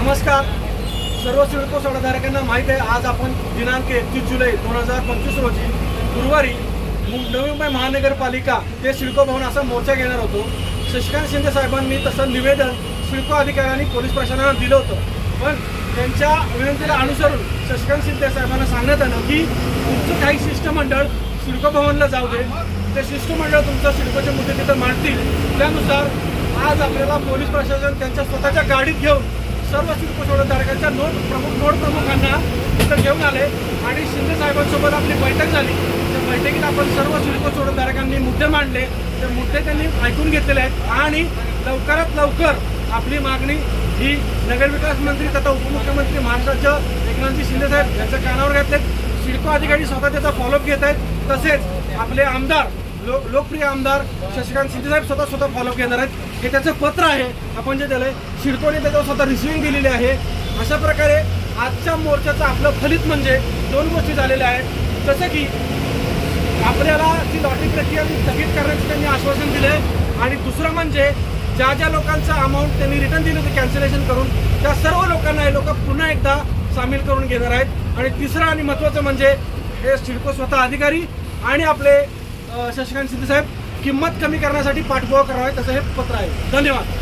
नमस्कार. सर्व सिडको सोडाधारकांना माहीत आहे आज आपण दिनांक एकतीस जुलै दोन हजार पंचवीस रोजी गुरुवारी नवी मुंबई महानगरपालिका ते सिडको भवन असा मोर्चा घेणार होतो. शशिकांत शिंदे साहेबांनी तसं निवेदन सिडको अधिकाऱ्यांनी पोलीस प्रशासनाला दिलं होतं. पण त्यांच्या विनंतीला अनुसरून शशिकांत शिंदे साहेबांना सांगण्यात आलं की तुमचं काही शिष्टमंडळ सिडको भवनला जाऊ दे. ते शिष्टमंडळ तुमचं सिडकोचे मुद्दे तिथं मांडतील. त्यानुसार आज आपल्याला पोलीस प्रशासन त्यांच्या स्वतःच्या गाडीत घेऊन सर्व सिडको नोट प्रमुख नोट प्रमुखांना इथं घेऊन आले आणि शिंदे साहेबांसोबत आपली बैठक झाली. त्या बैठकीत आपण सर्व सिडको मुद्दे मांडले. ते मुद्दे त्यांनी ऐकून घेतलेले आहेत आणि लवकरात लवकर आपली मागणी ही नगरविकास मंत्री तथा उपमुख्यमंत्री महाराष्ट्राच्या एकनाथजी शिंदे साहेब यांच्या कानावर घातलेत. सिडको अधिकारी स्वतः त्याचा फॉलोअप घेत आहेत. तसेच आपले आमदार लो लोकप्रिय आमदार शशिकांत शिंदेसाहेब स्वतः स्वतः फॉलोअप घेणार आहेत. हे त्याचं पत्र आहे. आपण जे त्याला सिडकोने त्याच्यावर स्वतः रिसिव्हिंग दिलेली आहे. अशा प्रकारे आजच्या मोर्चाचं आपलं फलित म्हणजे दोन गोष्टी झालेल्या आहेत. जसं की आपल्याला ती लॉटरी प्रक्रिया ती स्थगित करण्याचं त्यांनी आश्वासन दिले आणि दुसरं म्हणजे ज्या ज्या लोकांचं अमाऊंट त्यांनी रिटर्न दिलं होतं कॅन्सलेशन करून त्या सर्व लोकांना हे लोक पुन्हा एकदा सामील करून घेणार आहेत. आणि तिसरं आणि महत्त्वाचं म्हणजे हे सिडको स्वतः अधिकारी आणि आपले शशिकांत शिंदे साहेब किंमत कमी करण्यासाठी पाठपुरावा करावा आहे तसं हे पत्र आहे. धन्यवाद.